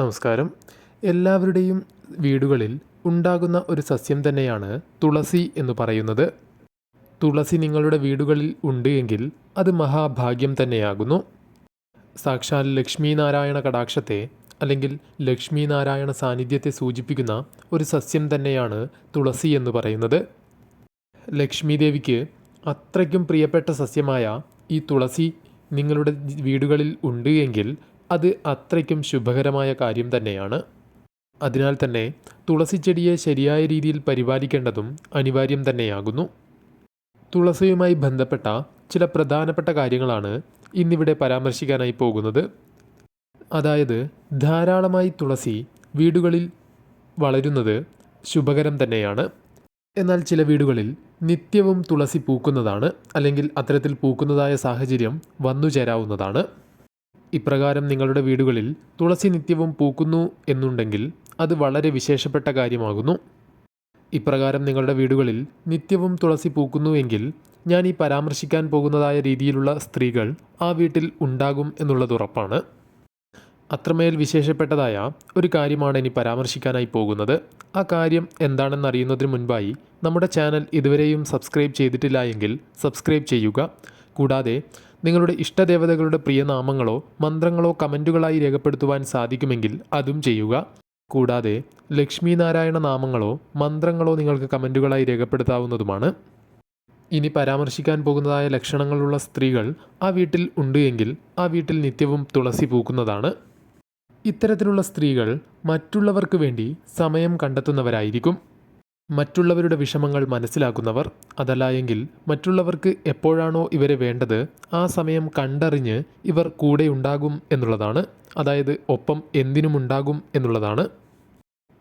നമസ്കാരം. എല്ലാവരുടെയും വീടുകളിൽ ഉണ്ടാകുന്ന ഒരു സസ്യം തന്നെയാണ് തുളസി എന്ന് പറയുന്നത്. തുളസി നിങ്ങളുടെ വീടുകളിൽ ഉണ്ട് എങ്കിൽ അത് മഹാഭാഗ്യം തന്നെയാകുന്നു. സാക്ഷാൽ ലക്ഷ്മി നാരായണ കടാക്ഷത്തെ അല്ലെങ്കിൽ ലക്ഷ്മി നാരായണ സാന്നിധ്യത്തെ സൂചിപ്പിക്കുന്ന ഒരു സസ്യം തന്നെയാണ് തുളസി എന്ന് പറയുന്നത്. ലക്ഷ്മി ദേവിക്ക് അത്രയ്ക്കും പ്രിയപ്പെട്ട സസ്യമായ ഈ തുളസി നിങ്ങളുടെ വീടുകളിൽ ഉണ്ട് എങ്കിൽ അത് അത്രയ്ക്കും ശുഭകരമായ കാര്യം തന്നെയാണ്. അതിനാൽ തന്നെ തുളസി ചെടിയെ ശരിയായ രീതിയിൽ പരിപാലിക്കേണ്ടതും അനിവാര്യം തന്നെയാകുന്നു. തുളസിയുമായി ബന്ധപ്പെട്ട ചില പ്രധാനപ്പെട്ട കാര്യങ്ങളാണ് ഇന്നിവിടെ പരാമർശിക്കാനായി പോകുന്നത്. അതായത് ധാരാളമായി തുളസി വീടുകളിൽ വളരുന്നത് ശുഭകരം തന്നെയാണ്. എന്നാൽ ചില വീടുകളിൽ നിത്യവും തുളസി പൂക്കുന്നതാണ് അല്ലെങ്കിൽ അത്തരത്തിൽ പൂക്കുന്നതായ സാഹചര്യം വന്നു ചേരാവുന്നതാണ് ഇപ്രകാരം നിങ്ങളുടെ വീടുകളിൽ തുളസി നിത്യവും പൂക്കുന്നു എന്നുണ്ടെങ്കിൽ അത് വളരെ വിശേഷപ്പെട്ട കാര്യമാകുന്നു. ഇപ്രകാരം നിങ്ങളുടെ വീടുകളിൽ നിത്യവും തുളസി പൂക്കുന്നു എങ്കിൽ ഞാൻ ഈ പരാമർശിക്കാൻ പോകുന്നതായ രീതിയിലുള്ള സ്ത്രീകൾ ആ വീട്ടിൽ ഉണ്ടാകും എന്നുള്ളത് ഉറപ്പാണ്. അത്രമേൽ വിശേഷപ്പെട്ടതായ ഒരു കാര്യമാണ് ഇനി പരാമർശിക്കാനായി പോകുന്നത്. ആ കാര്യം എന്താണെന്ന് അറിയുന്നതിന് മുൻപായി നമ്മുടെ ചാനൽ ഇതുവരെയും സബ്സ്ക്രൈബ് ചെയ്തിട്ടില്ല എങ്കിൽ സബ്സ്ക്രൈബ് ചെയ്യുക. കൂടാതെ നിങ്ങളുടെ ഇഷ്ടദേവതകളുടെ പ്രിയനാമങ്ങളോ മന്ത്രങ്ങളോ കമന്റുകളായി രേഖപ്പെടുത്തുവാൻ സാധിക്കുമെങ്കിൽ അതും ചെയ്യുക. കൂടാതെ ലക്ഷ്മി നാരായണ നാമങ്ങളോ മന്ത്രങ്ങളോ നിങ്ങൾക്ക് കമന്റുകളായി രേഖപ്പെടുത്താവുന്നതുമാണ്. ഇനി പരാമർശിക്കാൻ പോകുന്നതായ ലക്ഷണങ്ങളുള്ള സ്ത്രീകൾ ആ വീട്ടിൽ ഉണ്ട് എങ്കിൽ ആ വീട്ടിൽ നിത്യവും തുളസി പൂക്കുന്നതാണ്. ഇത്തരത്തിലുള്ള സ്ത്രീകൾ മറ്റുള്ളവർക്ക് വേണ്ടി സമയം കണ്ടെത്തുന്നവരായിരിക്കും. മറ്റുള്ളവരുടെ വിഷമങ്ങൾ മനസ്സിലാക്കുന്നവർ അതല്ല എങ്കിൽ മറ്റുള്ളവർക്ക് എപ്പോഴാണോ ഇവരെ വേണ്ടത് ആ സമയം കണ്ടറിഞ്ഞ് ഇവർ കൂടെ ഉണ്ടാകും എന്നുള്ളതാണ്. അതായത് ഒപ്പം എന്തിനും ഉണ്ടാകും എന്നുള്ളതാണ്.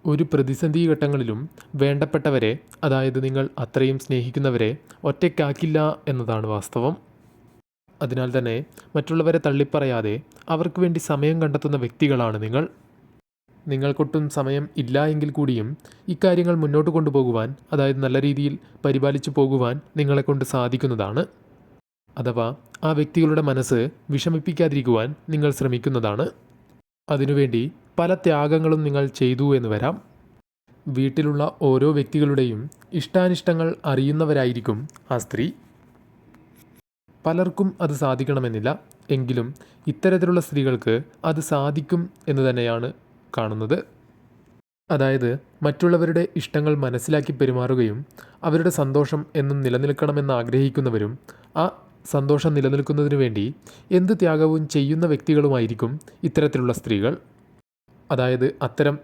ഒരു പ്രതിസന്ധി ഘട്ടങ്ങളിലും വേണ്ടപ്പെട്ടവരെ അതായത് നിങ്ങൾ അത്രയും സ്നേഹിക്കുന്നവരെ ഒറ്റയ്ക്കാക്കില്ല എന്നതാണ് വാസ്തവം. അതിനാൽ തന്നെ മറ്റുള്ളവരെ തള്ളിപ്പറയാതെ അവർക്ക് വേണ്ടി സമയം കണ്ടെത്തുന്ന വ്യക്തികളാണ് നിങ്ങൾ. നിങ്ങൾക്കൊട്ടും സമയം ഇല്ല എങ്കിൽ കൂടിയും ഇക്കാര്യങ്ങൾ മുന്നോട്ട് കൊണ്ടുപോകുവാൻ അതായത് നല്ല രീതിയിൽ പരിപാലിച്ചു പോകുവാൻ നിങ്ങളെക്കൊണ്ട് സാധിക്കുന്നതാണ്. അഥവാ ആ വ്യക്തികളുടെ മനസ്സ് വിഷമിപ്പിക്കാതിരിക്കുവാൻ നിങ്ങൾ ശ്രമിക്കുന്നതാണ്. അതിനുവേണ്ടി പല ത്യാഗങ്ങളും നിങ്ങൾ ചെയ്തു എന്ന് വരാം. വീട്ടിലുള്ള ഓരോ വ്യക്തികളുടെയും ഇഷ്ടാനിഷ്ടങ്ങൾ അറിയുന്നവരായിരിക്കും ആ സ്ത്രീ. പലർക്കും അത് സാധിക്കണമെന്നില്ല. എങ്കിലും ഇത്തരത്തിലുള്ള സ്ത്രീകൾക്ക് അത് സാധിക്കും എന്ന് തന്നെയാണ് കാണുന്നത്. അതായത് മറ്റുള്ളവരുടെ ഇഷ്ടങ്ങൾ മനസ്സിലാക്കി പെരുമാറുകയും അവരുടെ സന്തോഷം എന്നും നിലനിൽക്കണമെന്ന് ആഗ്രഹിക്കുന്നവരും ആ സന്തോഷം നിലനിൽക്കുന്നതിനു വേണ്ടി എന്ത് ത്യാഗവും ചെയ്യുന്ന വ്യക്തികളുമായിരിക്കും ഇത്തരത്തിലുള്ള സ്ത്രീകൾ. അതായത് അത്തരം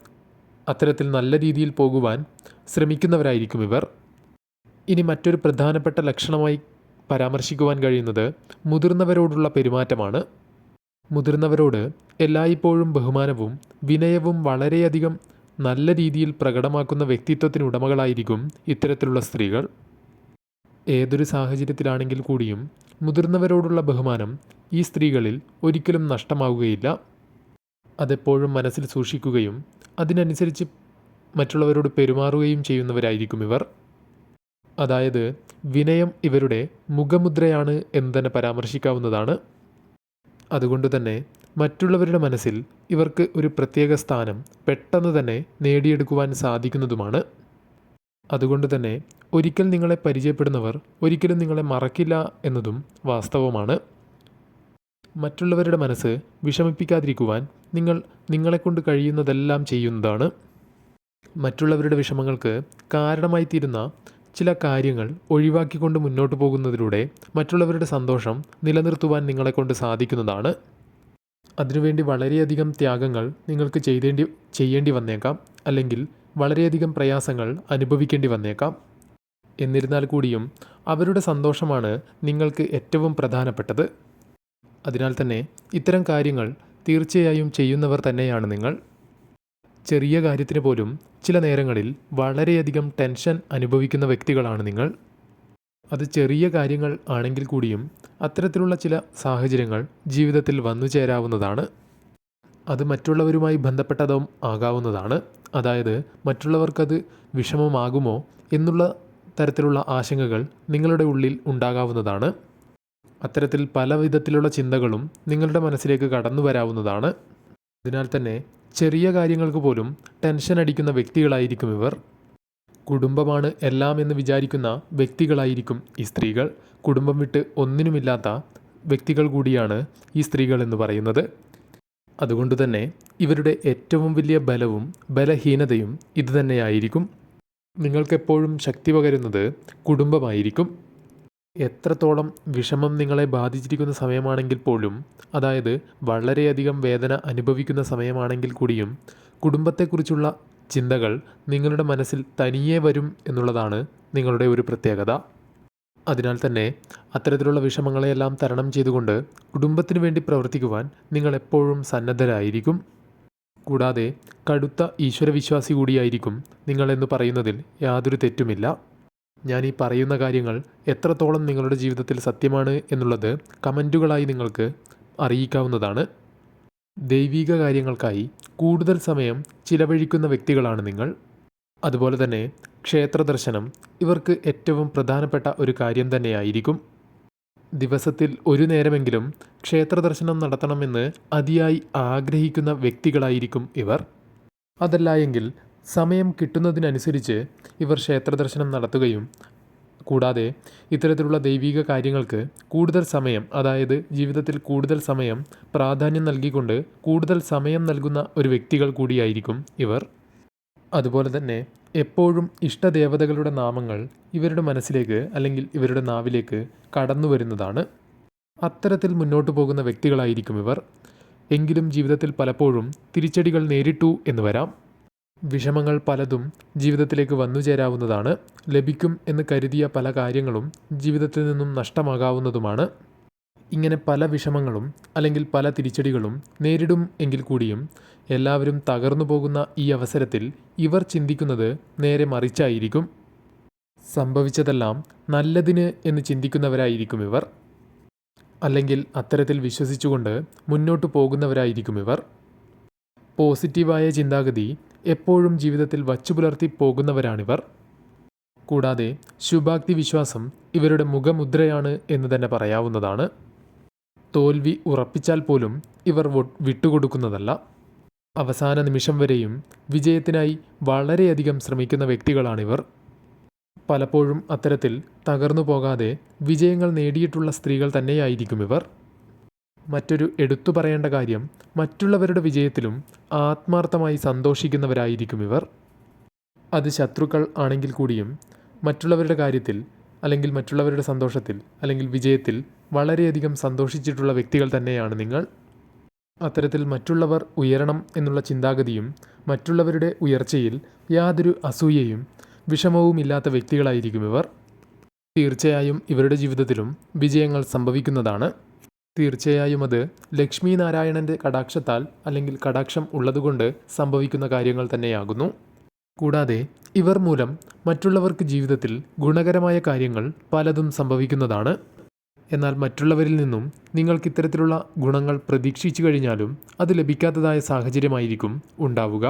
അത്തരത്തിൽ നല്ല രീതിയിൽ പോകുവാൻ ശ്രമിക്കുന്നവരായിരിക്കും ഇവർ. ഇനി മറ്റൊരു പ്രധാനപ്പെട്ട ലക്ഷണമായി പരാമർശിക്കുവാൻ കഴിയുന്നത് മുതിർന്നവരോടുള്ള പെരുമാറ്റമാണ്. മുതിർന്നവരോട് എല്ലായ്പ്പോഴും ബഹുമാനവും വിനയവും വളരെയധികം നല്ല രീതിയിൽ പ്രകടമാക്കുന്ന വ്യക്തിത്വത്തിന് ഉടമകളായിരിക്കും ഇത്തരത്തിലുള്ള സ്ത്രീകൾ. ഏതൊരു സാഹചര്യത്തിലാണെങ്കിൽ കൂടിയും മുതിർന്നവരോടുള്ള ബഹുമാനം ഈ സ്ത്രീകളിൽ ഒരിക്കലും നഷ്ടമാവുകയില്ല. അതെപ്പോഴും മനസ്സിൽ സൂക്ഷിക്കുകയും അതിനനുസരിച്ച് മറ്റുള്ളവരോട് പെരുമാറുകയും ചെയ്യുന്നവരായിരിക്കും ഇവർ. അതായത് വിനയം ഇവരുടെ മുഖമുദ്രയാണ് എന്ന് തന്നെ പരാമർശിക്കാവുന്നതാണ്. അതുകൊണ്ട് തന്നെ മറ്റുള്ളവരുടെ മനസ്സിൽ ഇവർക്ക് ഒരു പ്രത്യേക സ്ഥാനം പെട്ടെന്ന് തന്നെ നേടിയെടുക്കുവാൻ സാധിക്കുന്നതുമാണ്. അതുകൊണ്ട് തന്നെ ഒരിക്കൽ നിങ്ങളെ പരിചയപ്പെടുന്നവർ ഒരിക്കലും നിങ്ങളെ മറക്കില്ല എന്നതും വാസ്തവമാണ്. മറ്റുള്ളവരുടെ മനസ്സ് വിഷമിപ്പിക്കാതിരിക്കുവാൻ നിങ്ങൾ നിങ്ങളെക്കൊണ്ട് കഴിയുന്നതെല്ലാം ചെയ്യുന്നതാണ്. മറ്റുള്ളവരുടെ വിഷമങ്ങൾക്ക് കാരണമായി തീരുന്ന ചില കാര്യങ്ങൾ ഒഴിവാക്കിക്കൊണ്ട് മുന്നോട്ട് പോകുന്നതിലൂടെ മറ്റുള്ളവരുടെ സന്തോഷം നിലനിർത്തുവാൻ നിങ്ങളെക്കൊണ്ട് സാധിക്കുന്നതാണ്. അതിനുവേണ്ടി വളരെയധികം ത്യാഗങ്ങൾ നിങ്ങൾക്ക് ചെയ്തേണ്ടി ചെയ്യേണ്ടി വന്നേക്കാം. അല്ലെങ്കിൽ വളരെയധികം പ്രയാസങ്ങൾ അനുഭവിക്കേണ്ടി വന്നേക്കാം. എന്നിരുന്നാൽ കൂടിയും അവരുടെ സന്തോഷമാണ് നിങ്ങൾക്ക് ഏറ്റവും പ്രധാനപ്പെട്ടത്. അതിനാൽ തന്നെ ഇത്തരം കാര്യങ്ങൾ തീർച്ചയായും ചെയ്യുന്നവർ തന്നെയാണ് നിങ്ങൾ. ചെറിയ കാര്യത്തിന് പോലും ചില നേരങ്ങളിൽ വളരെയധികം ടെൻഷൻ അനുഭവിക്കുന്ന വ്യക്തികളാണ് നിങ്ങൾ. അത് ചെറിയ കാര്യങ്ങൾ ആണെങ്കിൽ കൂടിയും അത്തരത്തിലുള്ള ചില സാഹചര്യങ്ങൾ ജീവിതത്തിൽ വന്നു ചേരാവുന്നതാണ്. അത് മറ്റുള്ളവരുമായി ബന്ധപ്പെട്ടതും ആകാവുന്നതാണ്. അതായത് മറ്റുള്ളവർക്കത് വിഷമമാകുമോ എന്നുള്ള തരത്തിലുള്ള ആശങ്കകൾ നിങ്ങളുടെ ഉള്ളിൽ ഉണ്ടാകാവുന്നതാണ്. അത്തരത്തിൽ പല വിധത്തിലുള്ള ചിന്തകളും നിങ്ങളുടെ മനസ്സിലേക്ക് കടന്നു വരാവുന്നതാണ് അതിനാൽ തന്നെ ചെറിയ കാര്യങ്ങൾക്ക് പോലും ടെൻഷൻ അടിക്കുന്ന വ്യക്തികളായിരിക്കും ഇവർ. കുടുംബമാണ് എല്ലാം എന്ന് വിചാരിക്കുന്ന വ്യക്തികളായിരിക്കും ഈ സ്ത്രീകൾ. കുടുംബം വിട്ട് ഒന്നിനുമില്ലാത്ത വ്യക്തികൾ കൂടിയാണ് ഈ സ്ത്രീകൾ എന്ന് പറയുന്നത്. അതുകൊണ്ട് തന്നെ ഇവരുടെ ഏറ്റവും വലിയ ബലവും ബലഹീനതയും ഇതുതന്നെയായിരിക്കും. നിങ്ങൾക്കെപ്പോഴും ശക്തി പകരുന്നത് കുടുംബമായിരിക്കും. എത്രത്തോളം വിഷമം നിങ്ങളെ ബാധിച്ചിരിക്കുന്ന സമയമാണെങ്കിൽ പോലും അതായത് വളരെയധികം വേദന അനുഭവിക്കുന്ന സമയമാണെങ്കിൽ കൂടിയും കുടുംബത്തെക്കുറിച്ചുള്ള ചിന്തകൾ നിങ്ങളുടെ മനസ്സിൽ തനിയേ വരും എന്നുള്ളതാണ് നിങ്ങളുടെ ഒരു പ്രത്യേകത. അതിനാൽ തന്നെ അത്തരത്തിലുള്ള വിഷമങ്ങളെയെല്ലാം തരണം ചെയ്തുകൊണ്ട് കുടുംബത്തിന് വേണ്ടി പ്രവർത്തിക്കുവാൻ നിങ്ങൾ എപ്പോഴും സന്നദ്ധരായിരിക്കും. കൂടാതെ കടുത്ത ഈശ്വരവിശ്വാസി കൂടിയായിരിക്കും നിങ്ങളെന്ന് പറയുന്നതിൽ യാതൊരു തെറ്റുമില്ല. ഞാൻ ഈ പറയുന്ന കാര്യങ്ങൾ എത്രത്തോളം നിങ്ങളുടെ ജീവിതത്തിൽ സത്യമാണ് എന്നുള്ളത് കമന്റുകളായി നിങ്ങൾക്ക് അറിയിക്കാവുന്നതാണ്. ദൈവിക കാര്യങ്ങൾക്കായി കൂടുതൽ സമയം ചിലവഴിക്കുന്ന വ്യക്തികളാണ് നിങ്ങൾ. അതുപോലെ തന്നെ ക്ഷേത്ര ദർശനം ഇവർക്ക് ഏറ്റവും പ്രധാനപ്പെട്ട ഒരു കാര്യം തന്നെയായിരിക്കും. ദിവസത്തിൽ ഒരു നേരമെങ്കിലും ക്ഷേത്ര ദർശനം നടത്തണമെന്ന് അതിയായി ആഗ്രഹിക്കുന്ന വ്യക്തികളായിരിക്കും ഇവർ. അതല്ല എങ്കിൽ സമയം കിട്ടുന്നതിനനുസരിച്ച് ഇവർ ക്ഷേത്രദർശനം നടത്തുകയും കൂടാതെ ഇത്തരത്തിലുള്ള ദൈവിക കാര്യങ്ങൾക്ക് കൂടുതൽ സമയം അതായത് ജീവിതത്തിൽ കൂടുതൽ സമയം പ്രാധാന്യം നൽകിക്കൊണ്ട് കൂടുതൽ സമയം നൽകുന്ന ഒരു വ്യക്തികൾ കൂടിയായിരിക്കും ഇവർ. അതുപോലെ തന്നെ എപ്പോഴും ഇഷ്ടദേവതകളുടെ നാമങ്ങൾ ഇവരുടെ മനസ്സിലേക്ക് അല്ലെങ്കിൽ ഇവരുടെ നാവിലേക്ക് കടന്നു വരുന്നതാണ്. അത്തരത്തിൽ മുന്നോട്ട് പോകുന്ന വ്യക്തികളായിരിക്കും ഇവർ. എങ്കിലും ജീവിതത്തിൽ പലപ്പോഴും തിരിച്ചടികൾ നേരിട്ടു എന്ന് വരാം. വിഷമങ്ങൾ പലതും ജീവിതത്തിലേക്ക് വന്നു ചേരാവുന്നതാണ് ലഭിക്കും എന്ന് കരുതിയ പല കാര്യങ്ങളും ജീവിതത്തിൽ നിന്നും നഷ്ടമാകാവുന്നതുമാണ്. ഇങ്ങനെ പല വിഷമങ്ങളും അല്ലെങ്കിൽ പല തിരിച്ചടികളും നേരിടും എങ്കിൽ കൂടിയും എല്ലാവരും തകർന്നു പോകുന്ന ഈ അവസരത്തിൽ ഇവർ ചിന്തിക്കുന്നത് നേരെ മറിച്ചായിരിക്കും. സംഭവിച്ചതെല്ലാം നല്ലതിന് എന്ന് ചിന്തിക്കുന്നവരായിരിക്കും ഇവർ. അല്ലെങ്കിൽ അത്തരത്തിൽ വിശ്വസിച്ചുകൊണ്ട് മുന്നോട്ട് പോകുന്നവരായിരിക്കും ഇവർ. പോസിറ്റീവായ ചിന്താഗതി എപ്പോഴും ജീവിതത്തിൽ വച്ചുപുലർത്തി പോകുന്നവരാണിവർ. കൂടാതെ ശുഭാക്തി വിശ്വാസം ഇവരുടെ മുഖമുദ്രയാണ് എന്ന് തന്നെ പറയാവുന്നതാണ്. തോൽവി ഉറപ്പിച്ചാൽ പോലും ഇവർ വിട്ടുകൊടുക്കുന്നതല്ല. അവസാന നിമിഷം വരെയും വിജയത്തിനായി വളരെയധികം ശ്രമിക്കുന്ന വ്യക്തികളാണിവർ. പലപ്പോഴും അത്തരത്തിൽ തകർന്നു പോകാതെ വിജയങ്ങൾ നേടിയിട്ടുള്ള സ്ത്രീകൾ തന്നെയായിരിക്കും ഇവർ. മറ്റൊരു എടുത്തു പറയേണ്ട കാര്യം മറ്റുള്ളവരുടെ വിജയത്തിലും ആത്മാർത്ഥമായി സന്തോഷിക്കുന്നവരായിരിക്കും ഇവർ. അത് ശത്രുക്കൾ ആണെങ്കിൽ കൂടിയും മറ്റുള്ളവരുടെ കാര്യത്തിൽ അല്ലെങ്കിൽ മറ്റുള്ളവരുടെ സന്തോഷത്തിൽ അല്ലെങ്കിൽ വിജയത്തിൽ വളരെയധികം സന്തോഷിച്ചിട്ടുള്ള വ്യക്തികൾ തന്നെയാണ് നിങ്ങൾ. അത്തരത്തിൽ മറ്റുള്ളവർ ഉയരണം എന്നുള്ള ചിന്താഗതിയും മറ്റുള്ളവരുടെ ഉയർച്ചയിൽ യാതൊരു അസൂയയും വിഷമവും ഇല്ലാത്ത വ്യക്തികളായിരിക്കും ഇവർ. തീർച്ചയായും ഇവരുടെ ജീവിതത്തിലും വിജയങ്ങൾ സംഭവിക്കുന്നതാണ്. തീർച്ചയായും അത് ലക്ഷ്മി നാരായണന്റെ കടാക്ഷത്താൽ അല്ലെങ്കിൽ കടാക്ഷം ഉള്ളതുകൊണ്ട് സംഭവിക്കുന്ന കാര്യങ്ങൾ തന്നെയാകുന്നു. കൂടാതെ ഇവർ മൂലം മറ്റുള്ളവർക്ക് ജീവിതത്തിൽ ഗുണകരമായ കാര്യങ്ങൾ പലതും സംഭവിക്കുന്നതാണ്. എന്നാൽ മറ്റുള്ളവരിൽ നിന്നും നിങ്ങൾക്ക് ഇത്തരത്തിലുള്ള ഗുണങ്ങൾ പ്രതീക്ഷിച്ചു കഴിഞ്ഞാലും അത് ലഭിക്കാത്തതായ സാഹചര്യമായിരിക്കും ഉണ്ടാവുക.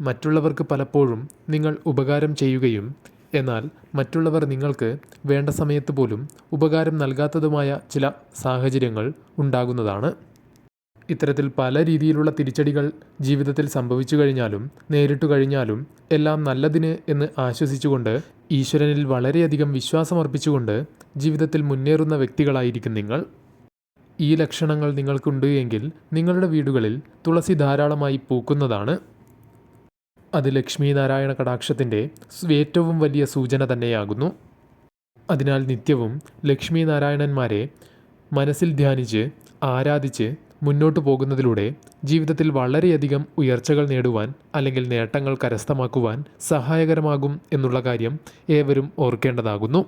മറ്റുള്ളവർക്ക് പലപ്പോഴും നിങ്ങൾ ഉപകാരം ചെയ്യുകയും എന്നാൽ മറ്റുള്ളവർ നിങ്ങൾക്ക് വേണ്ട സമയത്ത് പോലും ഉപകാരം നൽകാത്തതുമായ ചില സാഹചര്യങ്ങൾ ഉണ്ടാകുന്നതാണ്. ഇത്തരത്തിൽ പല രീതിയിലുള്ള തിരിച്ചടികൾ ജീവിതത്തിൽ സംഭവിച്ചു കഴിഞ്ഞാലും നേരിട്ടു കഴിഞ്ഞാലും എല്ലാം നല്ലതിന് എന്ന് ആശ്വസിച്ചുകൊണ്ട് ഈശ്വരനിൽ വളരെയധികം വിശ്വാസമർപ്പിച്ചുകൊണ്ട് ജീവിതത്തിൽ മുന്നേറുന്ന വ്യക്തികളായിരിക്കും നിങ്ങൾ. ഈ ലക്ഷണങ്ങൾ നിങ്ങൾക്കുണ്ട് എങ്കിൽ നിങ്ങളുടെ വീടുകളിൽ തുളസി ധാരാളമായി പൂക്കുന്നതാണ്. അത് ലക്ഷ്മി നാരായണ കടാക്ഷത്തിന്റെ ഏറ്റവും വലിയ സൂചന തന്നെയാകുന്നു. അതിനാൽ നിത്യവും ലക്ഷ്മി നാരായണന്മാരെ മനസ്സിൽ ധ്യാനിച്ച് ആരാധിച്ച് മുന്നോട്ടു പോകുന്നതിലൂടെ ജീവിതത്തിൽ വളരെയധികം ഉയർച്ചകൾ നേടുവാൻ അല്ലെങ്കിൽ നേട്ടങ്ങൾ കരസ്ഥമാക്കുവാൻ സഹായകരമാകും എന്നുള്ള കാര്യം ഏവരും ഓർക്കേണ്ടതാകുന്നു.